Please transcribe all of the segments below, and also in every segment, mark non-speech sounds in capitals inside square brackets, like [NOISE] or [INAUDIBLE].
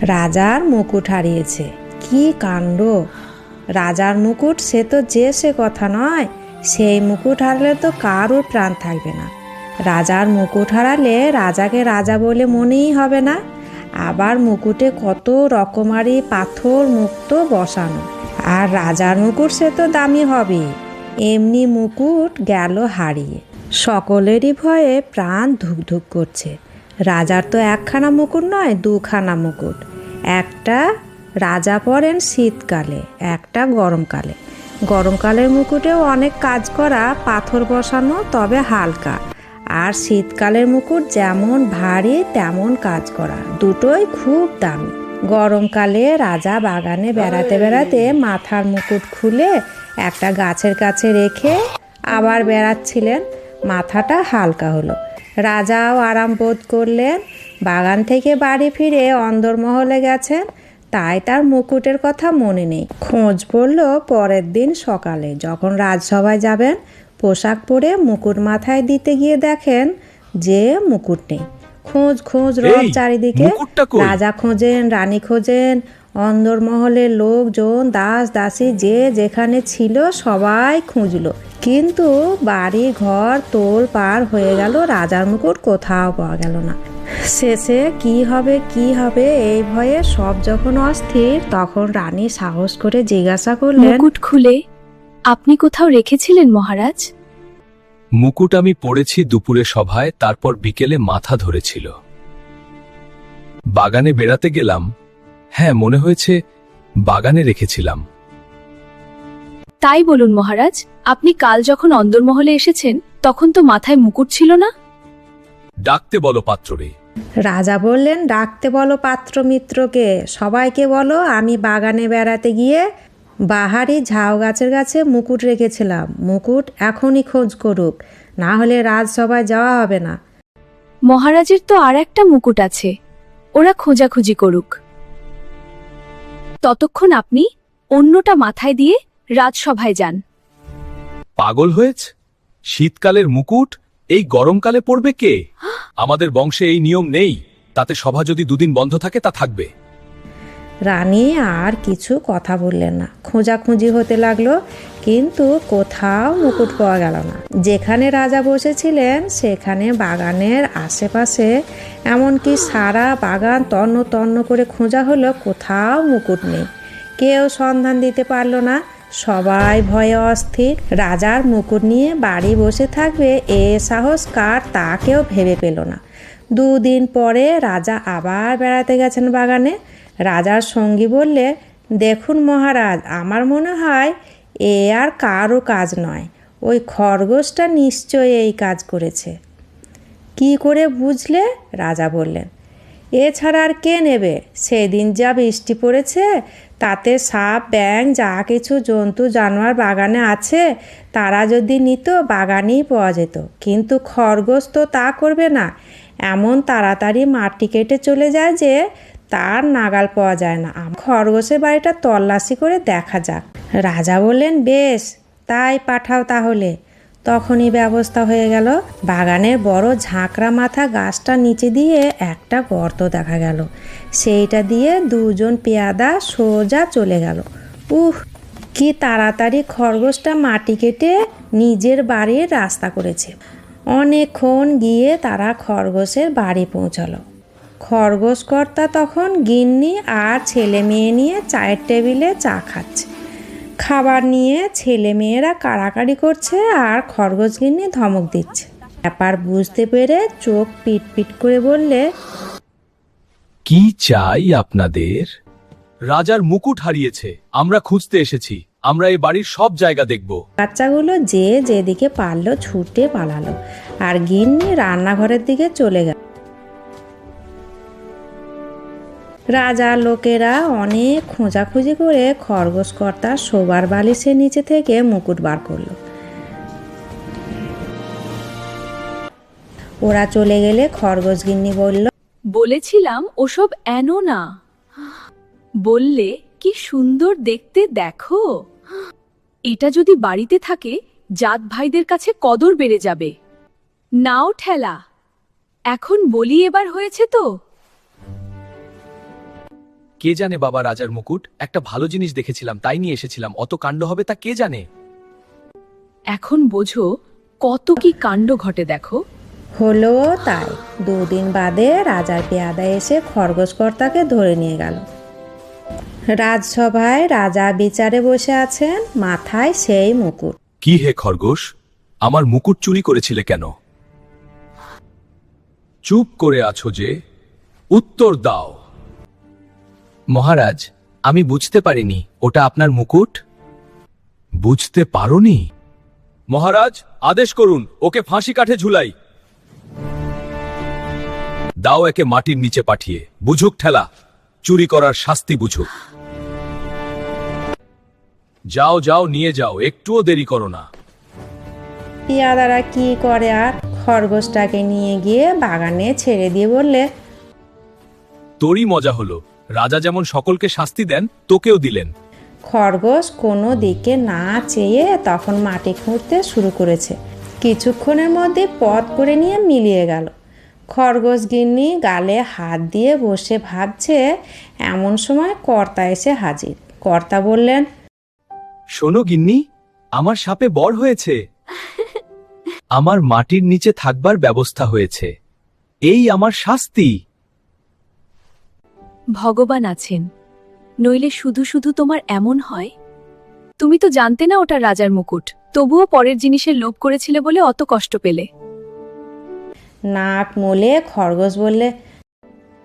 রাজার মুকুট হারিয়েছে। কি কাণ্ড? রাজার মুকুট, সে তো যে সে কথা নয়, সেই মুকুট হারালে তো কারোর প্রাণ থাকবে না। রাজার মুকুট হারালে রাজাকে রাজা বলে মনেই হবে না। আবার মুকুটে কত রকমারি পাথর মুক্ত বসানো। আর রাজার মুকুট সে তো দামি হবে। এমনি মুকুট গেল হারিয়ে। সকলেরই ভয়ে প্রাণ ধুকধুক করছে। রাজার তো একখানা মুকুট নয় দুখানা মুকুট। একটা রাজা পরেন শীতকালে একটা গরমকালে। গরমকালের মুকুটেও অনেক কাজ করা পাথর বসানো তবে হালকা। আর শীতকালের মুকুট যেমন ভারী তেমন কাজ করা। দুটোই খুব দামি। গরমকালে রাজা বাগানে বেড়াতে বেড়াতে মাথার মুকুট খুলে একটা গাছের কাছে রেখে আবার বেড়াচ্ছিলেন। মাথাটা হালকা হলো। রাজাও আরাম বোধ করলেন। বাগান থেকে বাড়ি ফিরে অন্দরমহলে গেছেন। তাই তার মুকুটের কথা মনে নেই। খোঁজ পড়ল পরের দিন সকালে। যখন রাজসভায় যাবেন পোশাক পরে মুকুট মাথায় দিতে গিয়ে দেখেন যে মুকুট নেই। খোঁজ খোঁজ রব চারিদিকে রাজা খোঁজেন রানী খোঁজেন। অন্দরমহলের লোকজন দাস দাসী যে যেখানে ছিল সবাই খুঁজলো। কিন্তু বাড়ি ঘর তোল পার হয়ে গেল রাজার মুকুট কোথাও পাওয়া গেল না। শেষে কি হবে কি হবে এই ভয়ে সব যখন অস্থির তখন রানী সাহস করে জিজ্ঞাসা করলেন মুকুট খুলে আপনি কোথাও রেখেছিলেন মহারাজ? মুকুট আমি পড়েছি দুপুরে সভায় তারপর বিকেলে মাথা ধরেছিল। বাগানে বেড়াতে গেলাম হ্যাঁ মনে হয়েছে বাগানে রেখেছিলাম। তাই বলুন মহারাজ আপনি কাল যখন অন্দরমহলে এসেছেন তখন তো মাথায় মুকুট ছিল না? ডাকতে বলো পাত্ররে রাজা বললেন ডাকতে বলো পাত্র মিত্রকে। সবাইকে বলো আমি বাগানে বেড়াতে গিয়ে বাহারি ঝাউ গাছের গাছে মুকুট রেখেছিলাম। মুকুট এখনই খোঁজ করুক। না হলে রাজসভায় যাওয়া হবে না। মহারাজের তো আর একটা মুকুট আছে। ওরা খোঁজাখুঁজি করুক। ততক্ষণ আপনি অন্যটা মাথায় দিয়ে রাজসভায় যান। পাগল হয়েছে? শীতকালের মুকুট এই গরমকালে পড়বে কে? আমাদের বংশে এই নিয়ম নেই। তাতে সভা যদি দুদিন বন্ধ থাকে তা থাকবে। রানী আর কিছু কথা বললেন না। খোঁজাখুঁজি হতে লাগল কিন্তু কোথাও মুকুট পাওয়া গেল না। যেখানে রাজা বসেছিলেন সেখানে বাগানের আশেপাশে এমনকি সারা বাগান তন্ন তন্ন করে খোঁজা হলো কোথাও মুকুট নেই। কেউ সন্ধান দিতে পারল না। সবাই ভয়ে অস্থির। রাজার মুকুট নিয়ে বাড়ি বসে থাকবে, এ সাহস কার তা কেউ ভেবে পেল না। দুদিন পরে রাজা আবার বেড়াতে গেছেন বাগানে। রাজার সঙ্গী বললে, দেখুন মহারাজ, আমার মনে হয় এ আর কারও কাজ নয়। ওই খরগোশটা নিশ্চয়ই এই কাজ করেছে। কি করে বুঝলে? রাজা বললেন। এছাড়া আর কে নেবে? সেদিন যা বৃষ্টি পড়েছে তাতে সাপ ব্যাং যা কিছু জন্তু, জানোয়ার বাগানে আছে, তারা যদি নিত, বাগানেই পাওয়া যেত। কিন্তু খরগোশ তো তা করবে না। এমন তাড়াতাড়ি মাটি কেটে চলে যায় যে, তার নাগাল পাওয়া যায় না। খরগোশের বাড়িটা তল্লাশি করে দেখা যাক। রাজা বললেন, বেশ, তাই পাঠাও তাহলে। তখনই ব্যবস্থা হয়ে গেল। বাগানের বড় ঝাঁকড়া মাথা গাছটা নিচে দিয়ে একটা গর্ত দেখা গেল। সেইটা দিয়ে দুজন পেয়াদা সোজা চলে গেল। উহ, কি তাড়াতাড়ি খরগোশটা মাটি কেটে নিজের বাড়ির রাস্তা করেছে। অনেকক্ষণ গিয়ে তারা খরগোশের বাড়ি পৌঁছালো। খরগোশ কর্তা তখন গিন্নি আর ছেলে মেয়ে নিয়ে চায়ের টেবিলে চা খাচ্ছে। খাবার নিয়ে ছেলে মেয়েরা কাড়াকাড়ি করছে আর খরগোশ গিন্নি ধমক দিচ্ছে। ব্যাপার বুঝতে পেরে চোখ পিট পিট করে বললে কি চাই আপনাদের? রাজার মুকুট হারিয়েছে আমরা খুঁজতে এসেছি আমরা এই বাড়ির সব জায়গা দেখব। বাচ্চাগুলো যে যেদিকে পারল ছুটে পালালো আর গিন্নি রান্নাঘরের দিকে চলে গেল। রাজার লোকেরা অনেক খোঁজাখুঁজি করে খরগোশ কর্তা শোবার বালিশের নিচে থেকে মুকুট বার করল। ওরা চলে গেলে খরগোশ গিন্নি বলল, বলেছিলাম ওসব এনো না। বললে, কি সুন্দর দেখতে দেখো। এটা যদি বাড়িতে থাকে, জাত ভাইদের কাছে কদর বেড়ে যাবে। নাও ঠেলা। এখন বলি এবার হয়েছে তো? কে জানে বাবা রাজার মুকুট? একটা ভালো জিনিস দেখেছিলাম তাই নিয়ে এসেছিলাম। অত কাণ্ড হবে তা কে জানে? এখন বোঝো কত কি কাণ্ড ঘটে দেখো। হলো তাই দুদিন বাদে রাজার পেয়াদা এসে খরগোশকর্তাকে ধরে নিয়ে গেল। রাজসভায় রাজা বিচারে বসে আছেন মাথায় সেই মুকুট। কি হে খরগোশ? আমার মুকুট চুরি করেছিলে কেন? চুপ করে আছো যে উত্তর দাও। মহারাজ আমি বুঝতে পারিনি ওটা আপনার মুকুট? বুঝতে পারোনি? মহারাজ আদেশ করুন ওকে ফাঁসি কাঠে ঝুলাই। দাও একে মাটির নিচে পাঠিয়ে বুঝুক ঠেলা চুরি করার শাস্তি বুঝুক। যাও যাও নিয়ে যাও একটুও দেরি করো না। পেয়াদারা কি করে আর খরগোশটাকে নিয়ে গিয়ে বাগানে ছেড়ে দিয়ে বললে? তোরই মজা হলো রাজা যেমন সকলকে শাস্তি দেন তোকেও দিলেন। খরগোশ কোনো দিকে না চেয়ে তখন মাটি খুঁড়তে শুরু করেছে। কিছুক্ষণের মধ্যে পথ করে নিয়ে মিলিয়ে গেল। খরগোশ গিন্নি গালে হাত দিয়ে বসে ভাবছে এমন সময় কর্তা এসে হাজির। কর্তা বললেন শোনো গিন্নি আমার সাপে বড় হয়েছে। [LAUGHS] আমার মাটির নিচে থাকবার ব্যবস্থা হয়েছে। এই আমার শাস্তি। ভগবান আছেন। নইলে শুধু শুধু তোমার এমন হয়? তুমি তো জানতে না ওটা রাজার মুকুট। তবুও পরের জিনিসের লোভ করেছিলে বলে অত কষ্ট পেলে। নাক মোলে খরগোশ বললে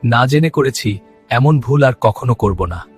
না জেনে করেছি এমন ভুল আর কখনো করব না।